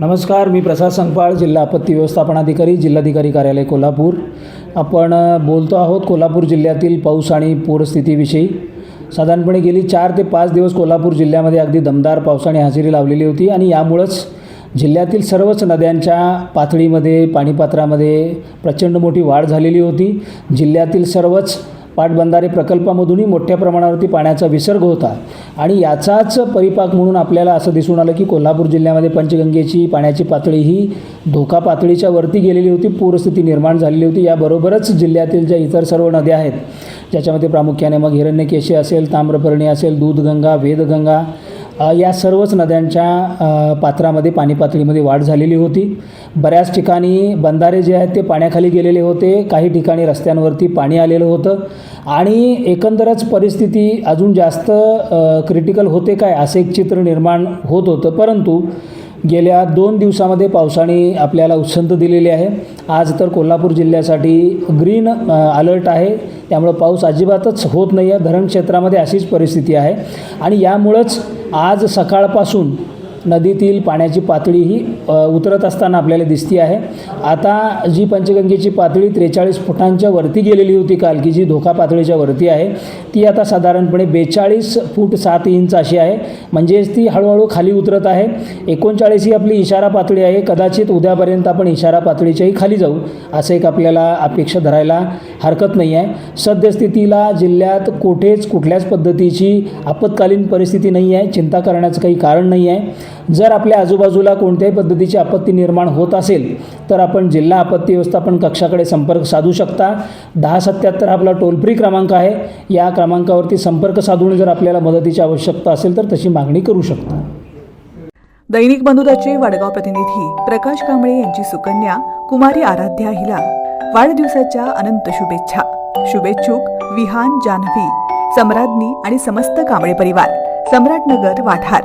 नमस्कार मी प्रसाद संगपाळ जिल्हा आपत्ती व्यवस्थापन अधिकारी जिल्हाधिकारी कार्यालय कोल्हापूर. आपण बोलतो आहोत कोल्हापूर जिल्ह्यातील पाऊस आणि पूरस्थितीविषयी. साधारणपणे गेली चार ते पाच दिवस कोल्हापूर जिल्ह्यामध्ये अगदी दमदार पावसाने हजेरी लावलेली होती आणि यामुळंच जिल्ह्यातील सर्वच नद्यांच्या पातळीमध्ये पाणीपात्रामध्ये प्रचंड मोठी वाढ झालेली होती. जिल्ह्यातील सर्वच पाटबंधारे प्रकल्पामधूनही मोठ्या प्रमाणावरती पाण्याचा विसर्ग होता. आणि याचाच परिपाक म्हणून आपल्याला असं दिसून आलं की कोल्हापूर जिल्ह्यामध्ये पंचगंगेची पाण्याची पातळी ही धोका पातळीच्या वरती गेलेली होती पूरस्थिती निर्माण झालेली होती. याबरोबरच जिल्ह्यातील ज्या इतर सर्व नद्या आहेत ज्याच्यामध्ये प्रामुख्याने मग हिरण्यकेशी असेल ताम्रपर्णी असेल दूधगंगा वेदगंगा या सर्वच नद्यांच्या पात्रामध्ये पाणी पातळीमध्ये वाढ झालेली होती. बऱ्याच ठिकाणी बंधारे जे आहेत ते पाण्याखाली गेलेले होते. काही ठिकाणी रस्त्यांवरती पाणी आलेलं होतं. आणि एकंदरच परिस्थिती अजून जास्त क्रिटिकल होते काय असे एक चित्र निर्माण होत होतं. परंतु गेल्या दोन दिवसामध्ये पावसाने आपल्याला उत्संत दिलेली आहे. आज तर कोल्हापूर जिल्ह्यासाठी ग्रीन अलर्ट आहे. त्यामुळं पाऊस अजिबातच होत नाही आहे धरण क्षेत्रामध्ये अशीच परिस्थिती आहे. आणि यामुळंच आज सकाळपासून नदीतील पाण्याची पातळी ही उतरत असताना आपल्याला दिसती आहे. आता जी पंचगंगेची पातळी त्रेचाळीस फुटांच्या वरती गेलेली होती काल की जी धोका पातळीच्या वरती आहे ती आता साधारणपणे बेचाळीस फूट सात इंच अशी आहे. म्हणजेच ती हळूहळू खाली उतरत आहे. एकोणचाळीस ही आपली इशारा पातळी आहे. कदाचित उद्यापर्यंत आपण इशारा पातळीच्याही खाली जाऊ असं एक आपल्याला अपेक्षा धरायला हरकत नाही आहे. सद्यस्थितीला जिल्ह्यात कुठेच कुठल्याच पद्धतीची आपत्कालीन परिस्थिती नाही आहे. चिंता करण्याचं काही कारण नाही आहे. जर आपल्या आजूबाजूला कोणत्याही पद्धतीची आपत्ती निर्माण होत असेल तर आपण जिल्हा आपत्ती व्यवस्थापन कक्षाकडे संपर्क साधू शकता. दहा सत्याहत्तर हा आपला टोल फ्री क्रमांक आहे. या क्रमांकावरती संपर्क साधून जर आपल्याला मदतीची आवश्यकता असेल तर तशी मागणी करू शकता. दैनिक बंधुताचे वडगाव प्रतिनिधी प्रकाश कांबळे यांची सुकन्या कुमारी आराध्या हिला. वाढदिवसाच्या अनंत शुभेच्छा. शुभेच्छुक विहान जान्हवी सम्राज्ञी आणि समस्त कांबळे परिवार. सम्राटनगर वाठार.